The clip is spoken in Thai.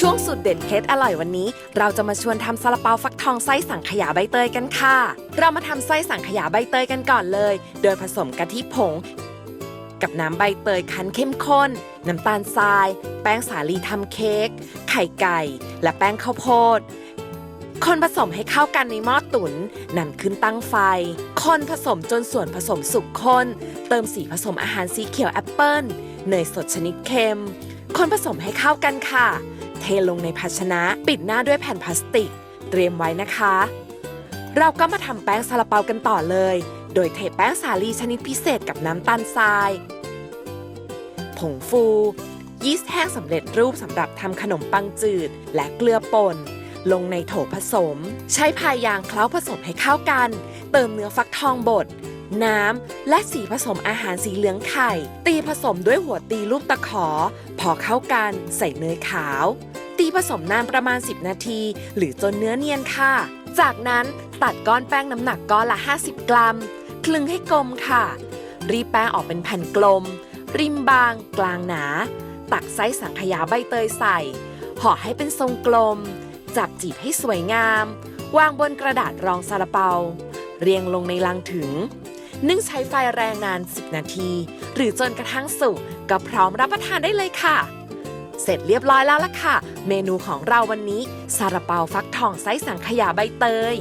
ช่วงสุดเด็ดเคล็ดอร่อยวันนี้ เราจะมาชวนทำซาลาเปาฟักทองไส้สังขยาใบเตยกันค่ะ เรามาทำไส้สังขยาใบเตยกันก่อนเลย โดยผสมกะทิผง กับน้ำใบเตยคั้นเข้มข้น น้ำตาลทราย แป้งสาลีทำเค้ก ไข่ไก่ และแป้งข้าวโพดคนผสมให้เข้ากันในหม้อตุน๋นนำขึ้นตั้งไฟ คนผสมจนส่วนผสมสุกคนเติมสีผสมอาหารสีเขียวแอปเปิ้ล เนยสดชนิดเค็ม คนผสมให้เข้ากันค่ะ เทลงในภาชนะปิดหน้าด้วยแผ่นพลาสติก เตรียมไว้นะคะ เราก็มาทำแป้งซาลาเปากันต่อเลย โดยเทแป้งสาลีชนิดพิเศษกับน้ำตาลทราย ผงฟู ยีสต์แห้งสำเร็จรูปสำหรับทำขนมปังจืด และเกลือป่นลงในโถผสม ใช้พายยางเคล้าผสมให้เข้ากัน เติมเนื้อฟักทองบด น้ำ และสีผสมอาหารสีเหลืองไข่ ตีผสมด้วยหัวตีลูกตะขอ พอเข้ากันใส่เนยขาว ตีผสมนานประมาณ 10 นาที หรือจนเนื้อเนียนค่ะ จากนั้นตัดก้อนแป้งน้ำหนักก้อนละ 50 กรัม คลึงให้กลมค่ะ รีแป้งออกเป็นแผ่นกลม ริมบาง กลางหนา ตักไส้สังขยาใบเตยใส่ห่อให้เป็นทรงกลม จับจีบให้สวยงาม วางบนกระดาษรองซาลาเปา เรียงลงในลังถึง นึ่งใช้ไฟแรงนาน 10 นาที หรือจนกระทั่งสุกก็พร้อมรับประทานได้เลยค่ะ เสร็จเรียบร้อยแล้วล่ะค่ะ เมนูของเราวันนี้ซาลาเปาฟักทองไซส์สังขยาใบเตย